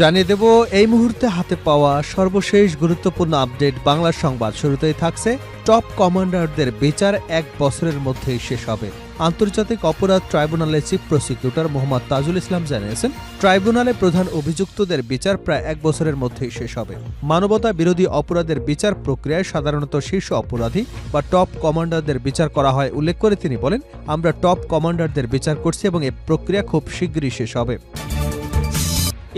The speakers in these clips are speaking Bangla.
জানিয়ে দেব, এই মুহূর্তে হাতে পাওয়া সর্বশেষ গুরুত্বপূর্ণ আপডেট বাংলা সংবাদ। শুরুতেই থাকছে টপ কমান্ডারদের বিচার এক বছরের মধ্যেই শেষ হবে। আন্তর্জাতিক অপরাধ ট্রাইব্যুনালের চিফ প্রসিকিউটর মোহাম্মদ তাজুল ইসলাম জানিয়েছেন, ট্রাইব্যুনালে প্রধান অভিযুক্তদের বিচার প্রায় এক বছরের মধ্যেই শেষ হবে। মানবতা বিরোধী অপরাধের বিচার প্রক্রিয়ায় সাধারণত শীর্ষ অপরাধী বা টপ কমান্ডারদের বিচার করা হয় উল্লেখ করে তিনি বলেন, আমরা টপ কমান্ডারদের বিচার করছি এবং এ প্রক্রিয়া খুব শীঘ্রই শেষ হবে।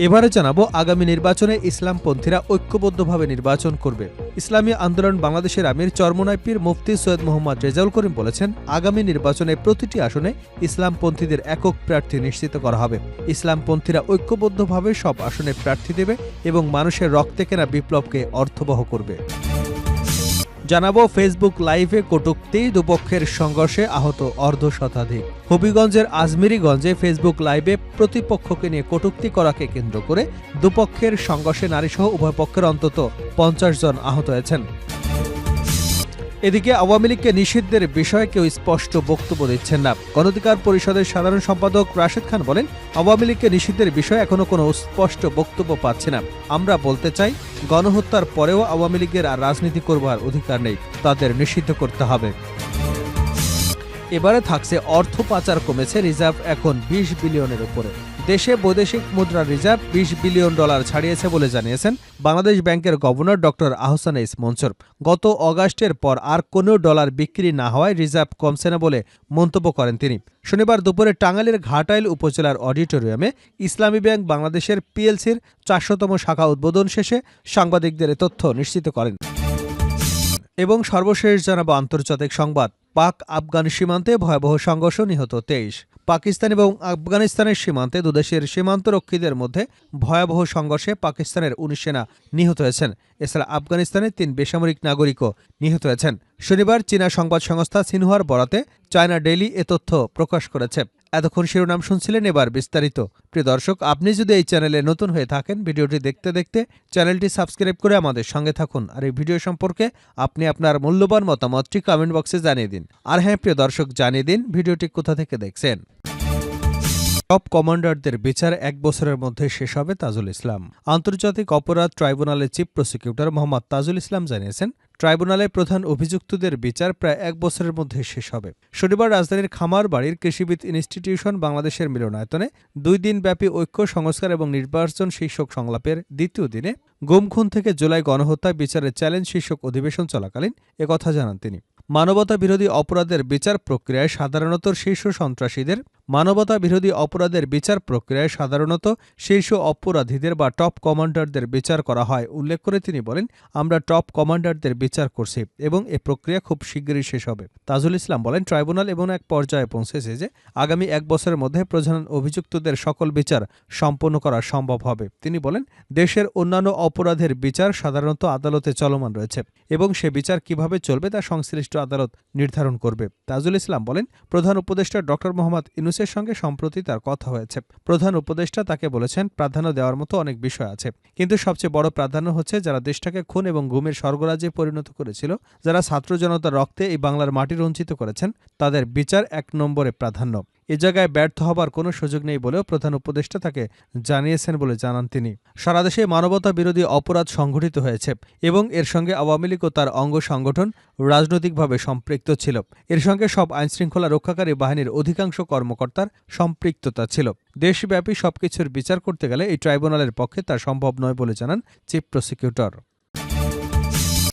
এবারে জানাব আগামী নির্বাচনে ইসলামপন্থীরা ঐক্যবদ্ধভাবে নির্বাচন করবে। ইসলামী আন্দোলন বাংলাদেশের আমির চরমনাইপির মুফতি সৈয়দ মোহাম্মদ রেজাউল করিম বলেছেন, আগামী নির্বাচনে প্রতিটি আসনে ইসলামপন্থীদের একক প্রার্থী নিশ্চিত করা হবে। ইসলামপন্থীরা ঐক্যবদ্ধভাবে সব আসনে প্রার্থী দেবে এবং মানুষের রক্তে কেনা বিপ্লবকে অর্থবহ করবে। জানাব ফেসবুক লাইভে কটুক্তি দুপক্ষের সংঘর্ষে আহত অর্ধ শতাধিক হবিগঞ্জের আজমিরিগঞ্জে ফেসবুক লাইভে প্রতিপক্ষকে নিয়ে কটুক্তি করাকে কেন্দ্র করে দুপক্ষের সংঘর্ষে নারীসহ উভয় পক্ষের অন্তত পঞ্চাশ জন আহত হয়েছেন। এদিকে আওয়ামী লীগকে নিষিদ্ধের বিষয়ে কেউ স্পষ্ট বক্তব্য দিচ্ছেন না। গণধিকার পরিষদের সাধারণ সম্পাদক রাশেদ খান বলেন, আওয়ামী লীগকে নিষিদ্ধের বিষয়ে এখনও কোনো স্পষ্ট বক্তব্য পাচ্ছে না। আমরা বলতে চাই, গণহত্যার পরেও আওয়ামী লীগের আর রাজনীতি করবার অধিকার নেই। তাদের নিষিদ্ধ করতে হবে। এবারে থাকছে অর্থ পাচার কমেছে রিজার্ভ এখন বিশ বিলিয়নের উপরে। দেশে বৈদেশিক মুদ্রা রিজার্ভ বিশ বিলিয়ন ডলার ছাড়িয়েছে বলে জানিয়েছেন বাংলাদেশ ব্যাংকের গভর্নর ডক্টর আহসান ইস মনসুর। গত অগাস্টের পর আর কোনো ডলার বিক্রি না হওয়ায় রিজার্ভ কমছে না বলে মন্তব্য করেন তিনি। শনিবার দুপুরে টাঙ্গাইলের ঘাটাইল উপজেলার অডিটোরিয়ামে ইসলামী ব্যাংক বাংলাদেশের পিএলসির চারশোতম শাখা উদ্বোধন শেষে সাংবাদিকদের তথ্য নিশ্চিত করেন। এবং সর্বশেষ জানাব আন্তর্জাতিক সংবাদ। পাক আফগান সীমান্তে ভয়াবহ সংঘর্ষ নিহত তেইশ। পাকিস্তান এবং আফগানিস্তানের সীমান্তে দুদেশের সীমান্তরক্ষীদের মধ্যে ভয়াবহ সংঘর্ষে পাকিস্তানের উনিশ সেনা নিহত হয়েছেন। এছাড়া আফগানিস্তানের তিন বেসামরিক নাগরিকও নিহত হয়েছেন। শনিবার চীনা সংবাদ সংস্থা সিনহুয়ার বরাতে চায়না ডেইলি এ তথ্য প্রকাশ করেছে। এতক্ষণ শিরোনাম শুনছিলেন এবার বিস্তারিত। প্রিয় দর্শক, আপনি যদি এই চ্যানেলে নতুন হয়ে থাকেন, ভিডিওটি দেখতে দেখতে চ্যানেলটি সাবস্ক্রাইব করে আমাদের সঙ্গে থাকুন। আর এই ভিডিও সম্পর্কে আপনি আপনার মূল্যবান মতামতটি কমেন্ট বক্সে জানিয়ে দিন। আর হ্যাঁ প্রিয় দর্শক, জানিয়ে দিন ভিডিওটি কোথা থেকে দেখছেন। টপ কমান্ডারদের বিচার এক বছরের মধ্যে শেষ হবে তাজুল ইসলাম। আন্তর্জাতিক অপরাধ ট্রাইব্যুনালের চিফ প্রসিকিউটর মোহাম্মদ তাজুল ইসলাম জানিয়েছেন ট্রাইব্যুনালে প্রধান অভিযুক্তদের বিচার প্রায় এক বছরের মধ্যে শেষ হবে। শনিবার রাজধানীর খামার বাড়ির কৃষিবিদ ইনস্টিটিউশন বাংলাদেশের মিলনায়তনে দুই দিনব্যাপী ঐক্য, সংস্কার এবং নির্বাচন শীর্ষক সংলাপের দ্বিতীয় দিনে গুমখুন থেকে জুলাই গণহত্যা বিচারের চ্যালেঞ্জ শীর্ষক অধিবেশন চলাকালীন একথা জানান তিনি। মানবতা বিরোধী অপরাধের বিচার প্রক্রিয়ায় সাধারণত শীর্ষ সন্ত্রাসীদের মানবতা বিরোধী অপরাধের বিচার প্রক্রিয়ায় সাধারণত শীর্ষ অপরাধীদের বা টপ কমান্ডারদের বিচার করা হয়, উল্লেখ করে তিনি বলেন, আমরা টপ কমান্ডারদের বিচার করছি এবং এ প্রক্রিয়া খুব শীঘ্রই শেষ হবে। তাজুল ইসলাম বলেন, ট্রাইব্যুনাল এবং এক পর্যায়ে পৌঁছেছে যে আগামী এক বছরের মধ্যে প্রধান অভিযুক্তদের সকল বিচার সম্পন্ন করা সম্ভব হবে। তিনি বলেন, দেশের অন্যান্য অপরাধের বিচার সাধারণত আদালতে চলমান রয়েছে এবং সে বিচার কীভাবে চলবে তা সংশ্লিষ্ট আদালত নির্ধারণ করবে। তাজুল ইসলাম বলেন, প্রধান উপদেষ্টা ডক্টর মোহাম্মদ ইনুসের সঙ্গে সম্প্রতি তার কথা হয়েছে। প্রধান উপদেষ্টা তাকে বলেছেন, প্রাধান্য দেওয়ার মতো অনেক বিষয় আছে। কিন্তু সবচেয়ে বড় প্রাধান্য হচ্ছে যারা দেশটাকে খুন এবং ঘুমের স্বর্গরাজ্যে পরিণত করেছিল, যারা ছাত্র জনতার রক্তে এই বাংলার মাটি রঞ্চিত করেছেন, তাদের বিচার এক নম্বরে প্রাধান্য। এ জায়গায় ব্যর্থ হবার কোনো সুযোগ নেই বলেও প্রধান উপদেষ্টা তাকে জানিয়েছেন বলে জানান তিনি। সারা দেশে মানবতা বিরোধী অপরাধ সংঘটিত হয়েছে এবং এর সঙ্গে আওয়ামী লীগ ও তার অঙ্গ সংগঠন রাজনৈতিকভাবে সম্পৃক্ত ছিল। এর সঙ্গে সব আইনশৃঙ্খলা রক্ষাকারী বাহিনীর অধিকাংশ কর্মকর্তার সম্পৃক্ততা ছিল। দেশব্যাপী সবকিছুর বিচার করতে গেলে এই ট্রাইব্যুনালের পক্ষে তা সম্ভব নয় বলে জানান চিফ প্রসিকিউটর।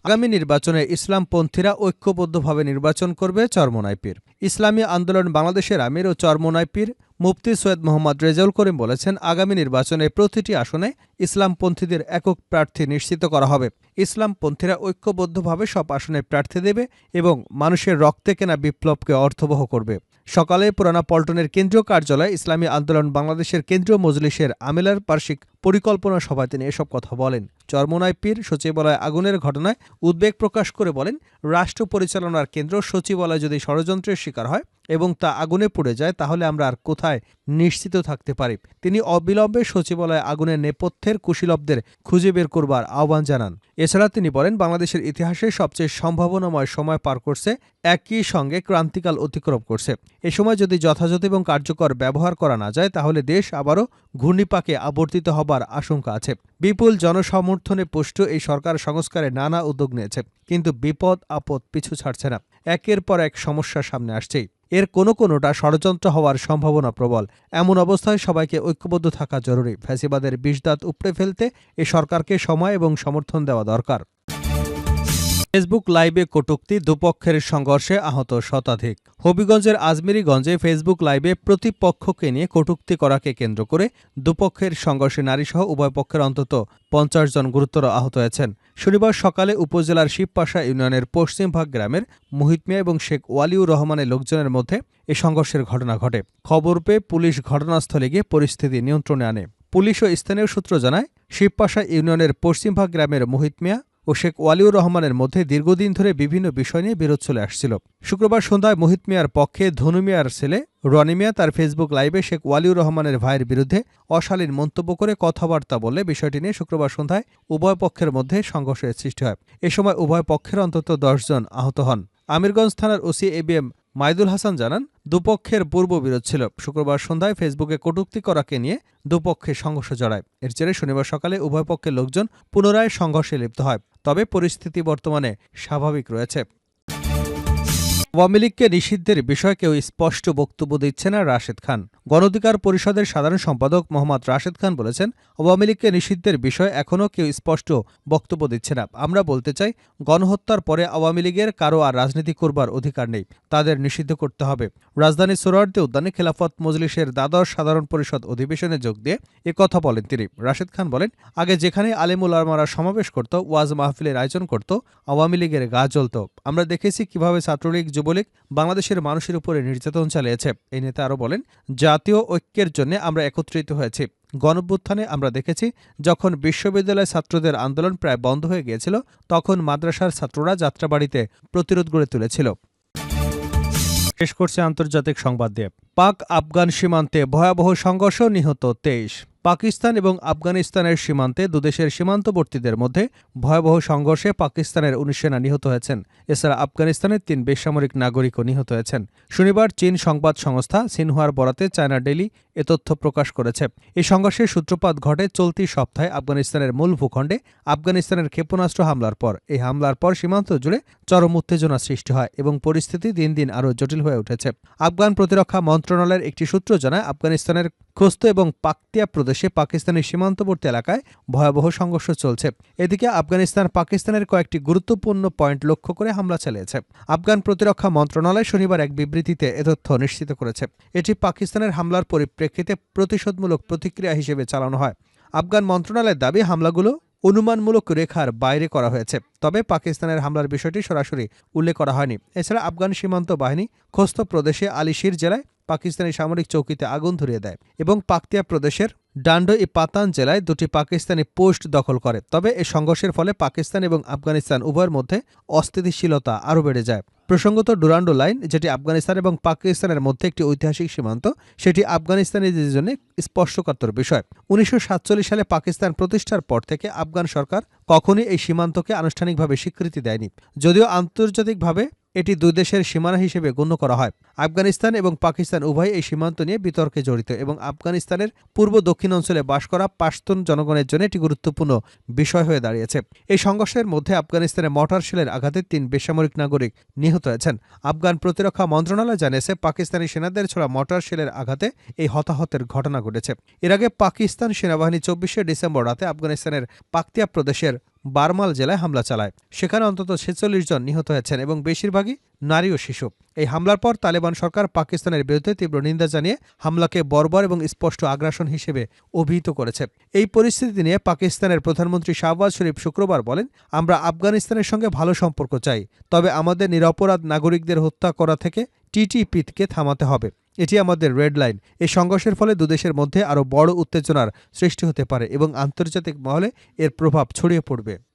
আগামী নির্বাচনে ইসলামপন্থীরা ঐক্যবদ্ধভাবে নির্বাচন করবে চরমনাইপির। ইসলামী আন্দোলন বাংলাদেশের আমির ও চরমনাইপির মুফতি সৈয়দ মোহাম্মদ রেজাউল করিম বলেছেন, আগামী নির্বাচনে প্রতিটি আসনে ইসলামপন্থীদের একক প্রার্থী নিশ্চিত করা হবে। ইসলামপন্থীরা ঐক্যবদ্ধভাবে সব আসনে প্রার্থী দেবে এবং মানুষের রক্তে কেনা বিপ্লবকে অর্থবহ করবে। সকালে পুরানা পল্টনের কেন্দ্রীয় কার্যালয়ে ইসলামী আন্দোলন বাংলাদেশের কেন্দ্রীয় মজলিসের আমেলার বার্ষিক পরিকল্পনা সভায় তিনি এসব কথা বলেন। চরমোনাই পীর সচিবালয় আগুনের ঘটনায় উদ্বেগ প্রকাশ করে বলেন, রাষ্ট্র পরিচালনার কেন্দ্র সচিবালয় যদি ষড়যন্ত্রের শিকার হয় এবং তা আগুনে পুড়ে যায়, তাহলে আমরা আর কোথায় নিশ্চিত থাকতে পারি? তিনি অবিলম্বে সচিবালয় আগুনের নেপথ্যে তথ্যের কুশীলবদের খুঁজে বের করবার আহ্বান জানান। এছাড়া তিনি বলেন, বাংলাদেশের ইতিহাসে সবচেয়ে সম্ভাবনাময় সময় পার করছে, একই সঙ্গে ক্রান্তিকাল অতিক্রম করছে। এ সময় যদি যথাযথ এবং কার্যকর ব্যবহার করা না যায়, তাহলে দেশ আবারও ঘূর্ণিপাকে আবর্তিত হবার আশঙ্কা আছে। বিপুল জনসমর্থনে পুষ্ট এই সরকার সংস্কারে নানা উদ্যোগ নিয়েছে, কিন্তু বিপদ আপদ পিছু ছাড়ছে না। একের পর এক সমস্যা সামনে আসছেই। এর কোনো কোনোটা ষড়যন্ত্র হওয়ার সম্ভাবনা প্রবল। এমন অবস্থায় সবাইকে ঐক্যবদ্ধ থাকা জরুরি। ফ্যাসিবাদের বিষদাঁত উপড়ে ফেলতে এ সরকারকে সময় এবং সমর্থন দেওয়া দরকার। ফেসবুক লাইভে কটূক্তি দুপক্ষের সংঘর্ষে আহত শতাধিক। হবিগঞ্জের আজমেরীগঞ্জে ফেসবুক লাইভে প্রতিপক্ষকে নিয়ে কটূক্তি করাকে কেন্দ্র করে দুপক্ষের সংঘর্ষে নারীসহ উভয় পক্ষের অন্তত পঞ্চাশ জন গুরুতর আহত হয়েছেন। শনিবার সকালে উপজেলার শিবপাশা ইউনিয়নের পশ্চিমভাগ গ্রামের মোহিত মিয়া এবং শেখ ওয়ালিউর রহমানের লোকজনের মধ্যে এ সংঘর্ষের ঘটনা ঘটে। খবর পেয়ে পুলিশ ঘটনাস্থলে গিয়ে পরিস্থিতি নিয়ন্ত্রণে আনে। পুলিশ ও স্থানীয় সূত্র জানায়, শিবপাশা ইউনিয়নের পশ্চিমভাগ গ্রামের মোহিত মিয়া ও শেখ ওয়ালিউর রহমানের মধ্যে দীর্ঘদিন ধরে বিভিন্ন বিষয় নিয়ে বিরোধ চলে আসছিল। শুক্রবার সন্ধ্যায় মোহিত মিয়ার পক্ষে ধনু মিয়ার ছেলে রনি মিয়া তার ফেসবুক লাইভে শেখ ওয়ালিউর রহমানের ভাইয়ের বিরুদ্ধে অশালীন মন্তব্য করে কথাবার্তা বলে বিষয়টি নিয়ে শুক্রবার সন্ধ্যায় উভয় পক্ষের মধ্যে সংঘর্ষের সৃষ্টি হয়। এ সময় উভয় পক্ষের অন্তত দশজন আহত হন। আমিরগঞ্জ থানার ওসি এবিএম মাইদুল হাসান জানান, দুপক্ষের পূর্ব বিরোধ ছিল। শুক্রবার সন্ধ্যায় ফেসবুকে কটুক্তি করাকে নিয়ে দুপক্ষে সংঘর্ষ জড়ায় এর জেরে শনিবার সকালে উভয় পক্ষের লোকজন পুনরায় সংঘর্ষে লিপ্ত হয়। তবে পরিস্থিতি বর্তমানে স্বাভাবিক রয়েছে। আওয়ামী লীগকে নিষিদ্ধের বিষয়ে কেউ স্পষ্ট বক্তব্য দিচ্ছে না রাশেদ খান। গণঅধিকার পরিষদের সাধারণ সম্পাদক মোহাম্মদ রাশেদ খান বলেছেন, আওয়ামী লীগকে নিষিদ্ধের বিষয়ে এখনও কেউ স্পষ্ট বক্তব্য দিচ্ছে না। আমরা বলতে চাই, গণহত্যার পরে আওয়ামী লীগের কারও আর রাজনীতি করবার অধিকার নেই। তাদের নিষিদ্ধ করতে হবে। রাজধানীর সোরার্দি উদ্যানে খেলাফত মজলিসের দ্বাদশ সাধারণ পরিষদ অধিবেশনে যোগ দিয়ে কথা বলেন তিনি। রাশেদ খান বলেন, আগে যেখানে আলেমুল আলমারা সমাবেশ করত, ওয়াজ মাহফিলের আয়োজন করত, আওয়ামী লীগের গা জ্বলত। আমরা দেখেছি কীভাবে ছাত্রলীগ যুবলীগ বাংলাদেশের মানুষের উপরে নির্যাতন চালিয়েছে। এই নেতা আরও বলেন, জাতীয় ঐক্যের জন্য আমরা একত্রিত হয়েছি। গণভ্যুত্থানে আমরা দেখেছি, যখন বিশ্ববিদ্যালয় ছাত্রদের আন্দোলন প্রায় বন্ধ হয়ে গিয়েছিল, তখন মাদ্রাসার ছাত্ররা যাত্রাবাড়িতে প্রতিরোধ গড়ে তুলেছিল। শেষ করছে আন্তর্জাতিক সংবাদ দিয়ে। পাক আফগান সীমান্তে ভয়াবহ সংঘর্ষ নিহত তেইশ। পাকিস্তান এবং আফগানিস্তানের সীমান্তে দুদেশের সীমান্তবর্তীদের মধ্যে ভয়াবহ সংঘর্ষে পাকিস্তানের উনিশ সেনা নিহত হয়েছেন। এছাড়া আফগানিস্তানের তিন বেসামরিক নাগরিকও নিহত হয়েছেন। শনিবার চীন সংবাদ সংস্থা সিনহুয়ার বরাতে চায়না ডেলি এ তথ্য প্রকাশ করেছে। এই সংঘর্ষের সূত্রপাত ঘটে চলতি সপ্তাহে আফগানিস্তানের মূল ভূখণ্ডে আফগানিস্তানের ক্ষেপণাস্ত্র হামলার পর। এই হামলার পর সীমান্ত জুড়ে চরম উত্তেজনা সৃষ্টি হয় এবং পরিস্থিতি দিন দিন আরও জটিল হয়ে উঠেছে। আফগান প্রতিরক্ষা মন্ত্রণালয়ের একটি সূত্র জানায়, আফগানিস্তানের খোস্ত এবং পাকতিয়া প্রদেশে পাকিস্তানের সীমান্তবর্তী এলাকায় ভয়াবহ সংঘর্ষ চলছে। এদিকে আফগানিস্তান পাকিস্তানের কয়েকটি গুরুত্বপূর্ণ পয়েন্ট লক্ষ্য করে হামলা চালিয়েছে। আফগান প্রতিরক্ষা মন্ত্রণালয় শনিবার এক বিবৃতিতে এ তথ্য নিশ্চিত করেছে। এটি পাকিস্তানের হামলার পরিপ্রেক্ষিতে প্রতিশোধমূলক প্রতিক্রিয়া হিসেবে চালানো হয়। আফগান মন্ত্রণালয়ের দাবি, হামলাগুলো অনুমানমূলক রেখার বাইরে করা হয়েছে, তবে পাকিস্তানের হামলার বিষয়টি সরাসরি উল্লেখ করা হয়নি। এছাড়া আফগান সীমান্ত বাহিনী খোস্ত প্রদেশে আলিশির জেলায় পাকিস্তানি সামরিক চৌকিতে আগুন ধরিয়ে দেয় এবং পাকতিয়া প্রদেশের ডান্ডো ই পাতান জেলায় দুটি পাকিস্তানি পোস্ট দখল করে। তবে এই সংঘর্ষের ফলে পাকিস্তান এবং আফগানিস্তান উভয়ের মধ্যে অস্থিতিশীলতা আরও বেড়ে যায়। প্রসঙ্গত ডুরান্ডো লাইন, যেটি আফগানিস্তান এবং পাকিস্তানের মধ্যে একটি ঐতিহাসিক সীমান্ত, সেটি আফগানিস্তানিদের জন্য স্পর্শকাতর বিষয়। উনিশশো সাতচল্লিশ সালে পাকিস্তান প্রতিষ্ঠার পর থেকে আফগান সরকার কখনই এই সীমান্তকে আনুষ্ঠানিকভাবে স্বীকৃতি দেয়নি, যদিও আন্তর্জাতিকভাবে এটি দুই দেশের সীমানা হিসেবে গণ্য করা হয়। আফগানিস্তান এবং পাকিস্তান উভয় এই সীমান্ত নিয়ে বিতর্কে জড়িত এবং আফগানিস্তানের পূর্ব দক্ষিণ অঞ্চলে বাস করা পাশতুন জনগণের জন্য এটি গুরুত্বপূর্ণ বিষয় হয়ে দাঁড়িয়েছে। এই সংঘর্ষের মধ্যে আফগানিস্তানে মটার শেলের আঘাতে তিন বেসামরিক নাগরিক নিহত হয়েছেন। আফগান প্রতিরক্ষা মন্ত্রণালয় জানিয়েছে, পাকিস্তানি সেনাদের ছোড়া মটার শেলের আঘাতে এই হতাহতের ঘটনা ঘটেছে। এর আগে পাকিস্তান সেনাবাহিনী চব্বিশে ডিসেম্বর রাতে আফগানিস্তানের পাকতিয়া প্রদেশের বারমাল জেলায় হামলা চালায়। সেখানে অন্তত ছেচল্লিশ জন নিহত হয়েছেন এবং বেশিরভাগই নারী ও শিশু। এই হামলার পর তালেবান সরকার পাকিস্তানের বিরুদ্ধে তীব্র নিন্দা জানিয়ে হামলাকে বর্বর এবং স্পষ্ট আগ্রাসন হিসেবে অভিহিত করেছে। এই পরিস্থিতি নিয়ে পাকিস্তানের প্রধানমন্ত্রী শাহবাজ শরীফ শুক্রবার বলেন, আমরা আফগানিস্তানের সঙ্গে ভালো সম্পর্ক চাই, তবে আমাদের নিরপরাধ নাগরিকদের হত্যা করা থেকে টিটিপিকে থামাতে হবে। এটি আমাদের রেড লাইন। এই সংঘর্ষের ফলে দুদেশের মধ্যে আরও বড় উত্তেজনার সৃষ্টি হতে পারে এবং আন্তর্জাতিক মহলে এর প্রভাব ছড়িয়ে পড়বে।